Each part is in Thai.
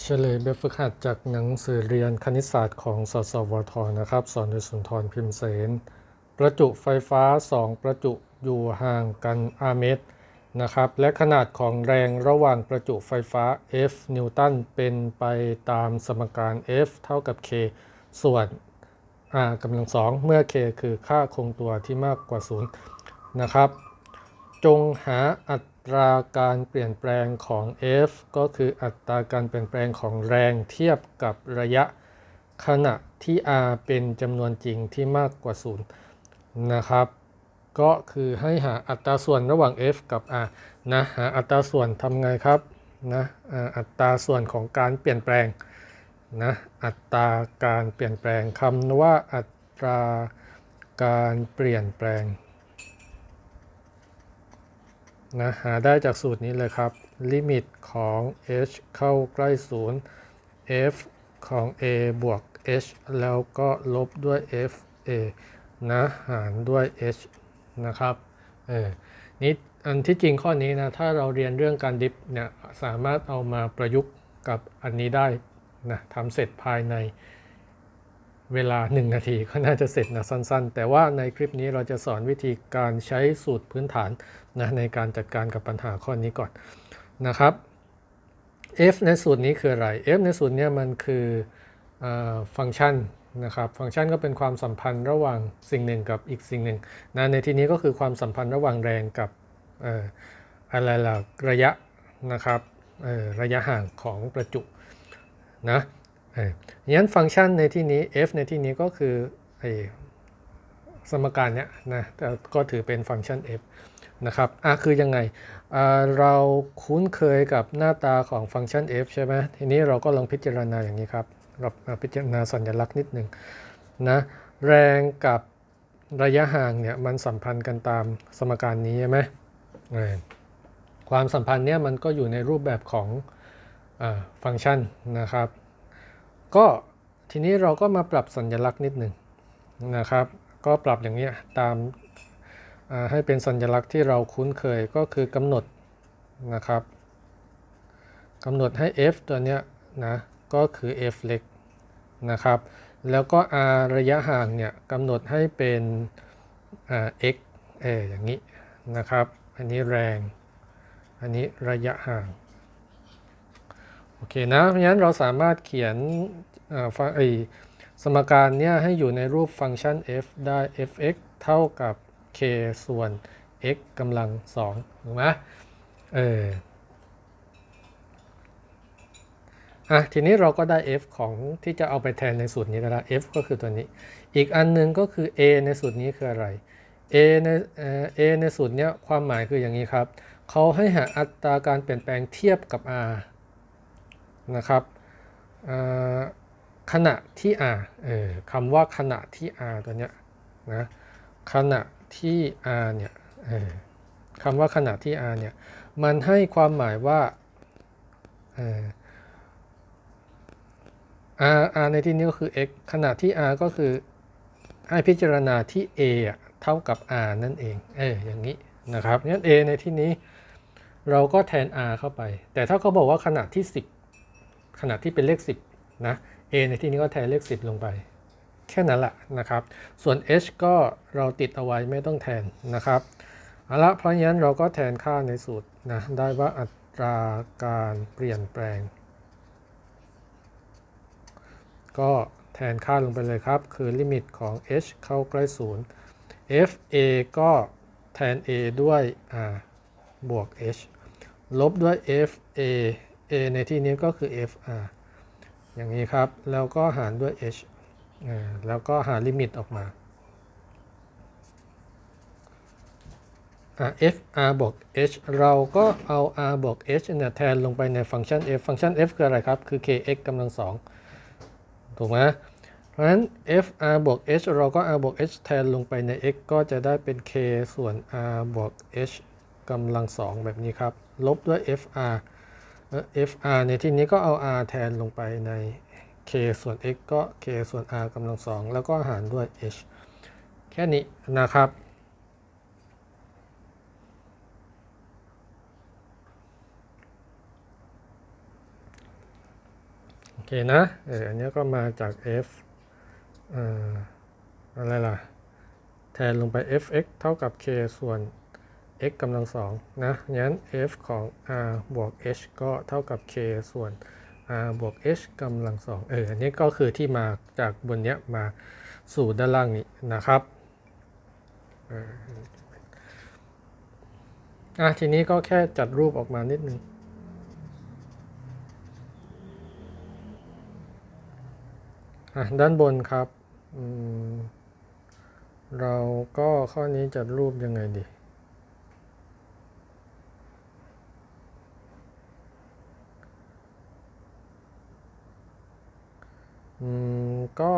เฉลยแบบฝึกหัดจากหนังสือเรียนคณิตศาสตร์ของสสวทนะครับ สอนโดยสุนทรพิมพ์เสน ประจุไฟฟ้า 2 ประจุอยู่ห่างกัน r เมตรนะครับ และขนาดของแรงระหว่างประจุไฟฟ้า F นิวตันเป็นไปตามสมการ F เท่ากับ k ส่วน r กำลังสองเมื่อ k คือค่าคงตัวที่มากกว่า 0 นะครับ จงหาอั ตราการเปลี่ยนแปลงของ F ก็คืออัตราการเปลี่ยนแปลงของแรงเทียบกับระยะขณะที่ r เป็นจำนวนจริงที่มากกว่า 0 นะครับ ก็คือให้หาอัตราส่วนระหว่าง F กับ r นะหาอัตราส่วนทำไงครับนะอัตราส่วนของการเปลี่ยนแปลงนะอัตราการเปลี่ยนแปลงคำว่าอัตราการเปลี่ยนแปลง นะหาได้จากสูตรนี้เลยครับ ลิมิตของ h เข้าใกล้ศูนย์ f ของ a บวก h แล้วก็ลบด้วย f a นะหารด้วย h นะครับเออนี่อันที่จริงข้อนี้นะถ้าเราเรียนเรื่องการดิฟเนี่ยสามารถเอามาประยุกต์กับอันนี้ได้นะทำเสร็จภายใน เวลา 1 นาทีก็น่าจะเสร็จนะสั้นๆ แต่ว่าในคลิปนี้เราจะสอนวิธีการใช้สูตรพื้นฐานนะในการจัดการกับปัญหาข้อนี้ก่อนนะครับ f ในสูตรนี้คืออะไร f ในสูตรนี้มันคืออฟังก์ชันนะครับ ฟังก์ชันก็เป็นความสัมพันธ์ระหว่างสิ่งหนึ่งกับอีกสิ่งหนึ่งนะในที่นี้ก็คือความสัมพันธ์ระหว่างแรงกับออะไรล่ะระยะนะครับระยะห่างของประจุนะ เอองั้นฟังก์ชันในที่นี้ f ในที่นี้ก็คือไอสมการเนี้ยนะแต่ก็ถือเป็นฟังก์ชัน f นะครับอะคือยังไง เราคุ้นเคยกับหน้าตาของฟังก์ชัน f ใช่ไหมทีนี้เราก็ลองพิจารณาอย่างนี้ครับเราพิจารณาสัญลักษณ์นิดหนึ่งนะแรงกับระยะห่างเนี่ยมันสัมพันธ์กันตามสมการนี้ใช่ไหมความสัมพันธ์เนี้ยมันก็อยู่ในรูปแบบของอฟังก์ชันนะครับ ก็ทีนี้เราก็มาปรับสัญลักษณ์นิดหนึ่งนะครับ ก็ปรับอย่างนี้ตามาให้เป็นสัญลักษณ์ที่เราคุ้นเคยก็คือกำหนดนะครับกำหนดให้ f ตัวเนี้ยนะก็คือ f เล็กนะครับ แล้วก็ r ระยะห่างเนี่ยกำหนดให้เป็นอ่า x เอออย่างนี้นะครับ อันนี้แรง อันนี้ระยะห่าง โอเคนะ เพราะฉะนั้นเราสามารถเขียนสมการเนี้ยให้อยู่ในรูปฟังก์ชัน f ได้ f(x) เท่ากับ k ส่วน x กำลัง2ถูกไหมเอออะทีนี้เราก็ได้ f ของที่จะเอาไปแทนในสูตรนี้แล้ว f ก็คือตัวนี้ อีกอันหนึงก็คือ a ในสูตรนี้คืออะไร a ในเอ่อ a ในสูตรเนี้ยความหมายคืออย่างนี้ครับ เขาให้หาอัตราการเปลี่ยนแปลงเทียบกับ r นะครับขณะที่ r เออคำว่าขณะที่ r ตัวเนี้ยนะขณะที่ r เนี่ยเออคำว่าขณะที่ r เนี่ยมันให้ความหมายว่าเออ r r ในที่นี้ก็คือ x ขณะที่ r ก็คือให้พิจารณาที่ a อเท่ากับ r นั่นเองเอออย่างนี้นะครับงั้น a ในที่นี้เราก็แทน r เข้าไป แต่ถ้าเขาบอกว่าขณะที่ 10 ขณะที่เป็นเลข 10 นะ a ในที่นี้ก็แทนเลข 10 ลงไป แค่นั้นแหละนะครับ ส่วน h ก็เราติดเอาไว้ไม่ต้องแทนนะครับเอาละเพราะงั้นเราก็แทนค่าในสูตรนะได้ว่าอัตราการเปลี่ยนแปลง ก็แทนค่าลงไปเลยครับ คือลิมิตของ h เข้าใกล้ศูนย์ f a ก็แทน a ด้วย r บวก h ลบด้วย f a a ในที่นี้ก็คือ f r อย่างนี้ครับ แล้วก็หารด้วย h อ่าแล้วก็หาลิมิตออกมาอะ f r บวก h เราก็เอา r บวก h เนี่ยแทนลงไปในฟังก์ชัน f ฟังก์ชัน f คืออะไรครับ คือ kx กำลังสองถูกไหมเพราะฉะนั้น f r บวก h เราก็ r บวก h แทนลงไปใน x ก็จะได้เป็น k ส่วน r บวก h กำลังสองแบบนี้ครับ ลบด้วย f r เอ่อ f r ในที่นี้ก็เอา r แทนลงไปใน k ส่วน x ก็ k ส่วน r กำลังสองแล้วก็หารด้วย h แค่นี้นะครับ โอเคนะเอออันนี้ก็มาจาก f เอ่ออะไรล่ะ แทนลงไป fx เท่ากับ k ส่วน x กำลังสองนะงั้น f ของ r บวก h ก็เท่ากับ k ส่วน r บวก h กำลังสองเอออันนี้ก็คือที่มาจากบนเนี้ยมาสู่ด้านล่างนี้นะครับอะทีนี้ก็แค่จัดรูปออกมานิดนึงอะด้านบนครับ เราก็ข้อนี้จัดรูปยังไงดี ก็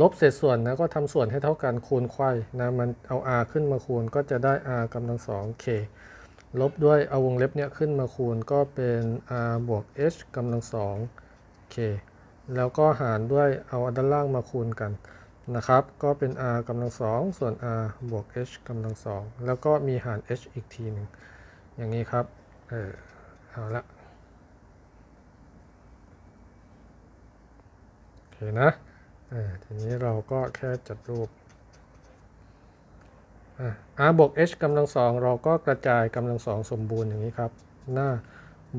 ลบเศษส่วนนะก็ทำส่วนให้เท่ากันคูณไขว้นะมันเอา r ขึ้นมาคูณก็จะได้ r กำลังสอง k ลบด้วยเอาวงเล็บเนี่ยขึ้นมาคูณก็เป็น r บวก h กำลังสอง k แล้วก็หารด้วยเอาด้านล่างมาคูณกันนะครับ ก็เป็น r กำลังสองส่วน r บวก h กำลังสองแล้วก็มีหาร h อีกทีหนึ่งอย่างนี้ครับ เออเอาละ โอ เคนะทีนี้เราก็แค่จัดรูปอะ r บวก h กำลังสองเราก็กระจายกำลังสองสมบูรณ์อย่างนี้ครับ หน้า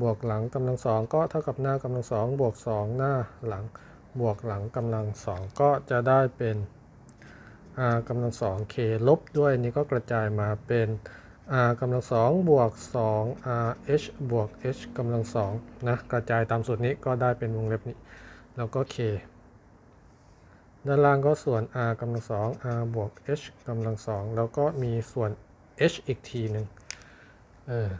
บวกหลังกำลังสองก็เท่ากับหน้ากำลังสองบวกสองหน้าหลังบวกหลังกำลังสองก็จะได้เป็น r กำลังสอง k ลบด้วยนี้ก็กระจายมาเป็น r กำลังสองบวก2 r h บวก h กำลังสองนะกระจายตามสูตรนี้ก็ได้เป็นวงเล็บนี้ แล้วก็ k ด้านล่างก็ส่วน r กำลังสอง r บวก h กำลังสองแล้วก็มีส่วน h อีกทีหนึ่งเออ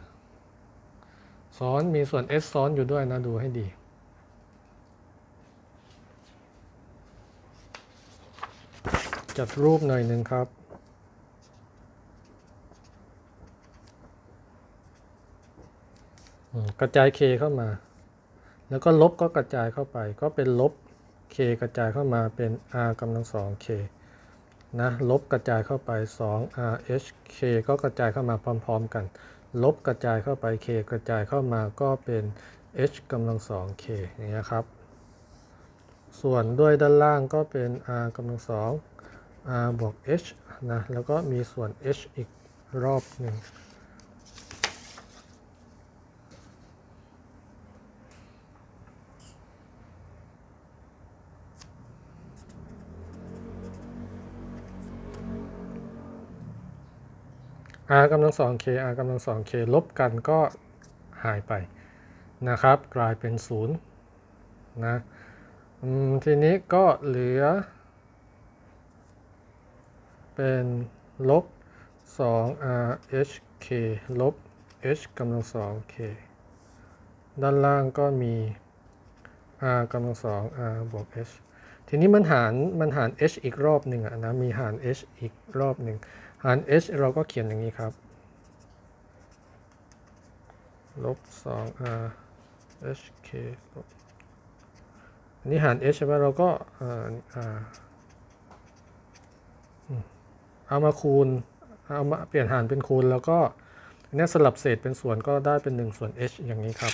ซ้อนมีส่วน h ซ้อนอยู่ด้วยนะดูให้ดี จัดรูปหน่อยหนึ่งครับกระจาย k เข้ามา แล้วก็ลบก็กระจายเข้าไปก็เป็นลบ k กระจายเข้ามาเป็น r กำลังสอง k นะลบกระจายเข้าไป 2 r h k ก็กระจายเข้ามาพร้อมๆกัน ลบกระจายเข้าไป k กระจายเข้ามาก็เป็น h กำลังสอง k อย่างเงี้ยครับ ส่วนด้วยด้านล่างก็เป็น r กำลังสอง r บวก h นะ แล้วก็มีส่วน h อีกรอบหนึ่ง r กำลังสอง k r กำลังสอง k ลบกันก็หายไปนะครับ กลายเป็นศูนย์นะทีนี้ก็เหลือ เป็นลบ2 r h k ลบ h กำลังสอง k ด้านล่างก็มี r กำลังสอง r บวก h ทีนี้มันหารมันหาร h อีกรอบหนึ่งอะนะ มีหาร h อีกรอบหนึ่ง หาร h เราก็เขียนอย่างนี้ครับ ลบ 2 r h k ลบอันนี้หาร h ใช่ไหมเราก็เอามาคูณ เอามาเปลี่ยนหารเป็นคูณ แล้วก็อันนี้สลับเศษเป็นส่วนก็ได้เป็น 1 ส่วน h อย่างนี้ครับ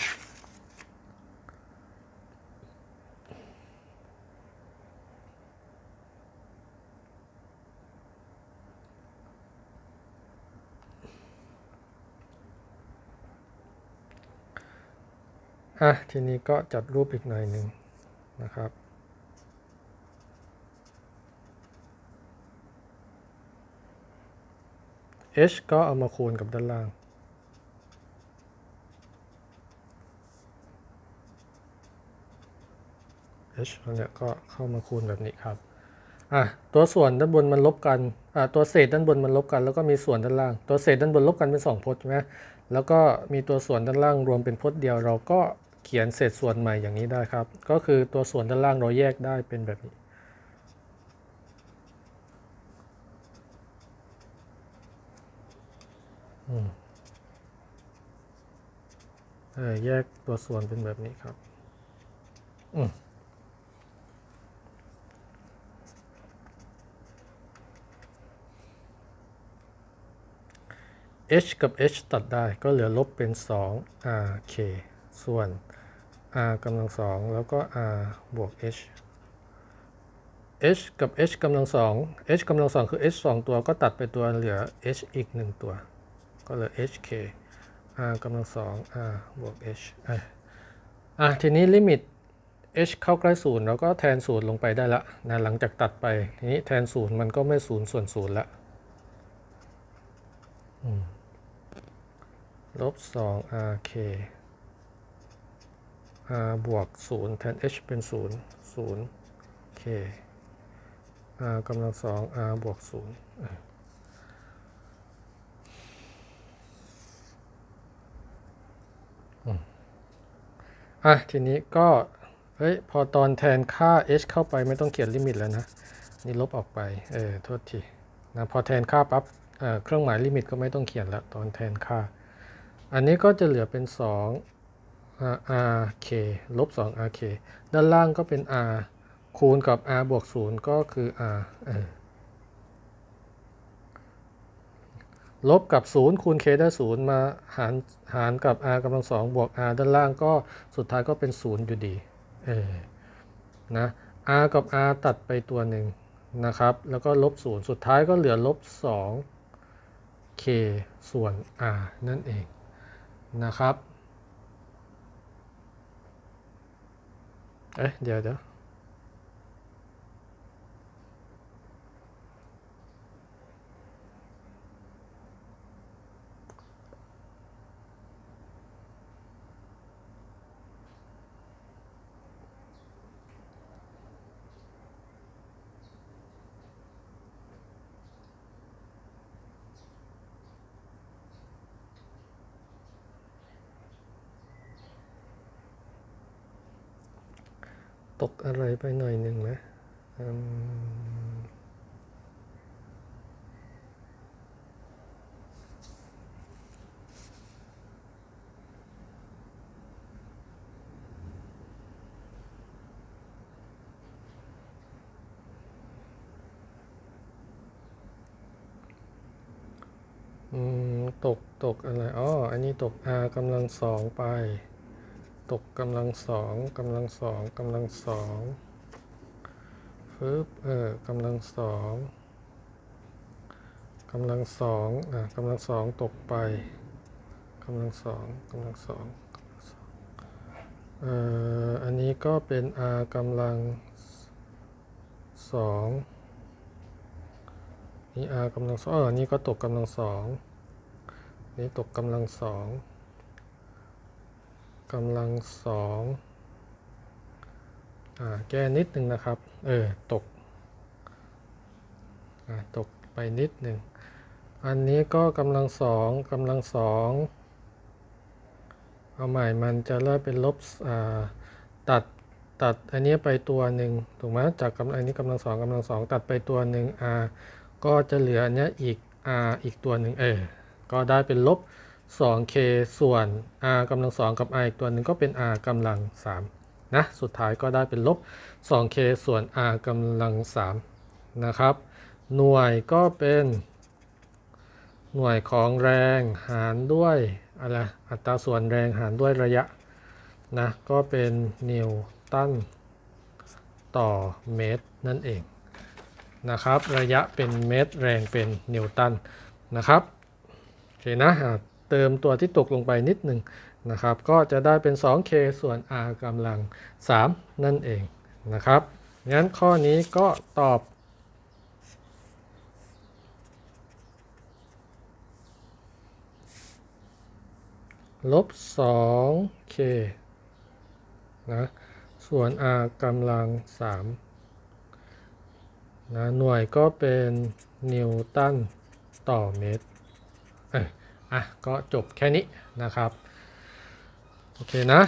อะทีนี้ก็จัดรูปอีกหน่อยหนึ่งนะครับ h ก็เอามาคูณกับด้านล่าง h เนี่ยก็เข้ามาคูณแบบนี้ครับ อะตัวส่วนด้านบนมันลบกัน อะตัวเศษด้านบนมันลบกัน แล้วก็มีส่วนด้านล่าง ตัวเศษด้านบนลบกันเป็นสองพจน์ใช่ไหมแล้วก็มีตัวส่วนด้านล่างรวมเป็นพจน์เดียว เราก็ เขียนเศษส่วนใหม่อย่างนี้ได้ครับ ก็คือตัวส่วนด้านล่างเราแยกได้เป็นแบบนี้เออแยกตัวส่วนเป็นแบบนี้ครับ อืม h กับ h ตัดได้ก็เหลือลบเป็น 2 rk ส่วน r กำลังสองแล้วก็ r บวก h h กับ h กำลังสอง h กำลังสองคือ h สองตัวก็ตัดไปตัวเหลือ h อีกหนึ่งตัว ก็เหลือ hk r กำลังสอง r บวก h อะอะทีนี้ลิมิต h เข้าใกล้ศูนย์เราก็แทนศูนย์ลงไปได้ละนะหลังจากตัดไปทีนี้แทนศูนย์มันก็ไม่ศูนย์ส่วนศูนย์ละลบสอง rk r บวกศูนย์แทน h เป็นศูนย์ศูนย์ k r กำลังสอง r บวกศูนย์อะอืมอะ ทีนี้ก็ เฮ้ย พอตอนแทนค่า h เข้าไปไม่ต้องเขียนลิมิตแล้วนะ นี่ลบออกไป เออ โทษทีนะพอแทนค่าปั๊บเเครื่องหมายลิมิตก็ไม่ต้องเขียนแล้ว ตอนแทนค่า อันนี้ก็จะเหลือเป็น 2 r k ลบ2 r k ด้านล่างก็เป็น r คูณกับ r บวก 0 ก็คือ r ลบกับ 0 คูณ k ได้ 0 มาหารหารกับ r กำลังสองบวก r ด้านล่างก็สุดท้ายก็เป็น 0 อยู่ดีเออนะ r กับ r ตัดไปตัวหนึ่งนะครับ แล้วก็ลบ 0 สุดท้ายก็เหลือลบ 2 k ส่วน r นั่นเองนะครับ เอ๊ะเดี๋ยวเดี๋ยว ตกอะไรไปหน่อยหนึ่งไหมอืมตก ตกอะไร อ๋อ อันนี้ตก r กำลังสองไป ตกกำลังสองกำลังสองกำลังสองฟึบเออกำลังสองกำลังสองอะกำลังสองตกไปกำลังสองกำลังสององเอ่ออันนี้ก็เป็น r กำลังสองนี่ r กำลังสองเออนี่ก็ตกกำลังสองนี่ตกกำลังสอง กำลังสองอ่าแก้นิดหนึ่งนะครับ เออ ตกอ่าตกไปนิดหนึ่ง อันนี้ก็กำลังสองกำลังสองเอาใหม่มันจะเริ่มเป็นลบอ่าตัดตัดอันนี้ไปตัวหนึ่งถูกไหมจากกำลังอันนี้กำลังสองกำลังสองตัดไปตัวหนึ่ง r ก็จะเหลืออันนี้อีก r อีกตัวหนึ่งเออก็ได้เป็นลบ 2k ส่วน r กำลังสองกับ r อีกตัวหนึ่งก็เป็น r กำลัง 3 นะ สุดท้ายก็ได้เป็นลบ 2k ส่วน r กำลัง 3 นะครับ หน่วยก็เป็น หน่วยของแรงหารด้วยอะไรอัตราส่วนแรงหารด้วยระยะ นะ ก็เป็นนิวตันต่อเมตรนั่นเองนะครับ ระยะเป็นเมตรแรงเป็นนิวตันนะครับ โอเคนะ เติมตัวที่ตกลงไปนิดหนึ่งนะครับ ก็จะได้เป็น 2k ส่วน r กำลัง 3 นั่นเองนะครับ งั้นข้อนี้ก็ตอบ ลบ 2k นะ ส่วน r กำลัง 3 นะ หน่วยก็เป็นนิวตันต่อเมตรเอะก็จบแค่นี้นะครับ โอเคนะ